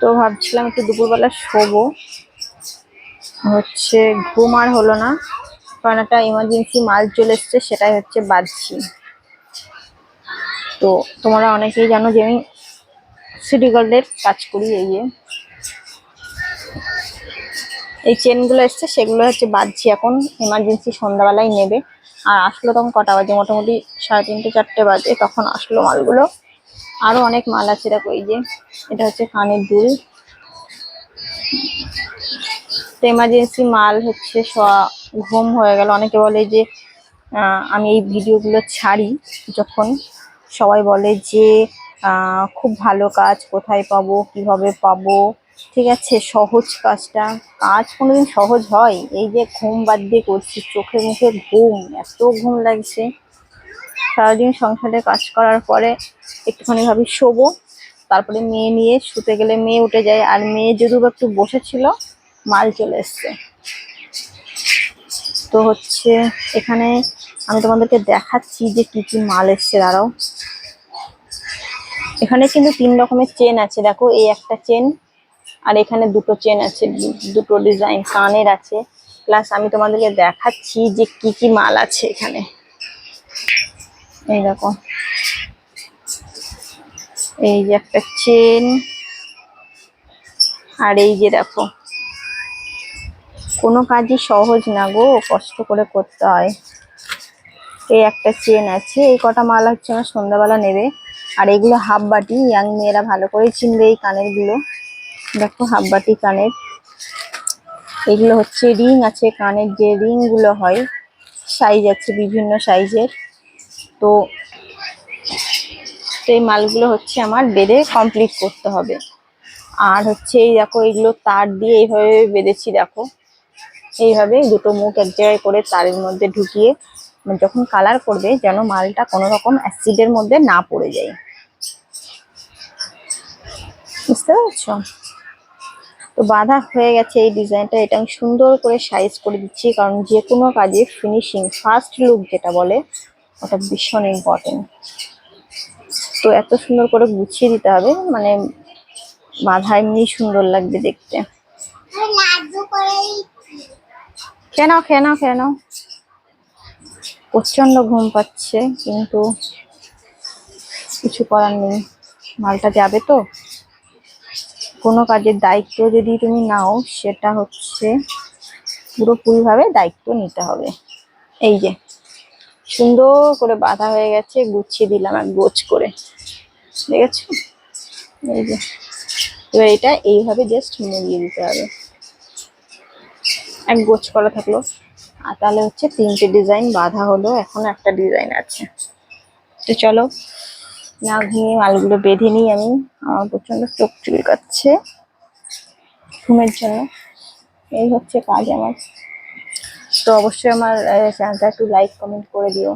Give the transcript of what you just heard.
তো ভাবছিলাম একটু দুপুরবেলা শোবো। হচ্ছে ঘুম আর হলো না, কারণ একটা ইমার্জেন্সি মাল চলে এসছে, সেটাই হচ্ছে বাজছি তো তোমরা অনেকেই জানো যে আমি সিটি গোল্ডের কাজ করি এই এই চেনগুলো এসছে, সেগুলো হচ্ছে বাজছি এখন ইমার্জেন্সি সন্ধ্যাবেলায় নেবে। আর আসলো তখন কটা বাজে? মোটামুটি সাড়ে তিনটে, চারটে বাজে, তখন আসলো মালগুলো। আরও অনেক মাল আছে, দেখো এই যে, এটা হচ্ছে কানের দুল। এমার্জেন্সি মাল হচ্ছে ঘুম হয়ে গেল। অনেকে বলে যে আমি এই ভিডিওগুলো ছাড়ি যখন। সবাই বলে যে খুব ভালো কাজ, কোথায় পাবো, কীভাবে পাবো? ঠিক আছে, সহজ কাজটা। কাজ কোনোদিন সহজ হয়। এই যে ঘুম বাদ দিয়ে করছি, চোখে মুখে ঘুম, এত ঘুম লাগছে। সারাদিন সংসারে কাজ করার পরে একটুখানি ভাবি শোবো। তারপরে মেয়ে নিয়ে শুতে গেলে মেয়ে উঠে যায়, আর মেয়ে যদিও একটু বসেছিল, মাল চলে এসছে। তো হচ্ছে এখানে আমি তোমাদেরকে দেখাচ্ছি যে কি কি মাল এসছে, দাঁড়াও। এখানে কিন্তু তিন রকমের চেন আছে, দেখো, এই একটা চেন আর এখানে দুটো চেন আছে, দুটো ডিজাইন কানের আছে। প্লাস আমি তোমাদেরকে দেখাচ্ছি যে কি কি মাল আছে এখানে। এই দেখো এই যে একটা চেন আর এই যে দেখো, কোনো কাজই সহজ না গো, কষ্ট করে করতে হয়। এই একটা চেন আছে, এই কটা মাল হচ্ছে আমার সন্ধ্যাবেলা নেবে। আর এগুলো হাফ বাটি ইয়াং মেয়েরা ভালো করে চিনবে এই কানেরগুলো দেখো হাফ বাটি কানের। এগুলো হচ্ছে রিং আছে, কানের যে রিংগুলো হয় সাইজ আছে, বিভিন্ন সাইজের তো তো এই মালগুলো হচ্ছে আমার বেঁধে কমপ্লিট করতে হবে। আর হচ্ছে এই দেখো এইগুলো তার দিয়ে এইভাবে বেঁধেছি দেখো। এইভাবে দুটো মুখ এক জায়গায় করে তারের মধ্যে ঢুকিয়ে মানে যখন কালার করবে যেন মালটা কোনো রকম অ্যাসিডের মধ্যে না পড়ে যায়। বুঝতে পারছ? তো বাঁধা হয়ে গেছে এই ডিজাইনটা। এটা আমি সুন্দর করে সাইজ করে দিচ্ছি, কারণ যে কোনো কাজে ফিনিশিং ফার্স্ট লুক যেটা বলে ওটা ভীষণ ইম্পর্টেন্ট তো এত সুন্দর করে গুছিয়ে দিতে হবে মানে বাঁধা এমনি সুন্দর লাগবে দেখতে। কেন কেন নাও প্রচণ্ড ঘুম পাচ্ছে, কিন্তু কিছু করার নেই। মালটা যাবে তো। কোনো কাজের দায়িত্ব যদি তুমি নাও, সেটা হচ্ছে পুরোপুরিভাবে দায়িত্ব নিতে হবে। এই যে। সুন্দর করে বাঁধা হয়ে গেছে, গুছিয়ে দিলাম এক গোছ করে। দেখেছ? এই যে। এবার এটা এইভাবে জাস্ট মুড়িয়ে দিতে হবে। এক গোছ করা থাকল। আর তাহলে হচ্ছে তিনটে ডিজাইন বাঁধা হলো, এখন একটা ডিজাইন আছে। তো চলো, না ঘুমিয়ে মালগুলো বেঁধে নিই আমি। আমার প্রচণ্ড চোখ চুলকাচ্ছে। ঘুমের জন্য। এই হচ্ছে কাজ আমার। তো অবশ্যই আমার চ্যানেলটা একটু লাইক কমেন্ট করে দিও।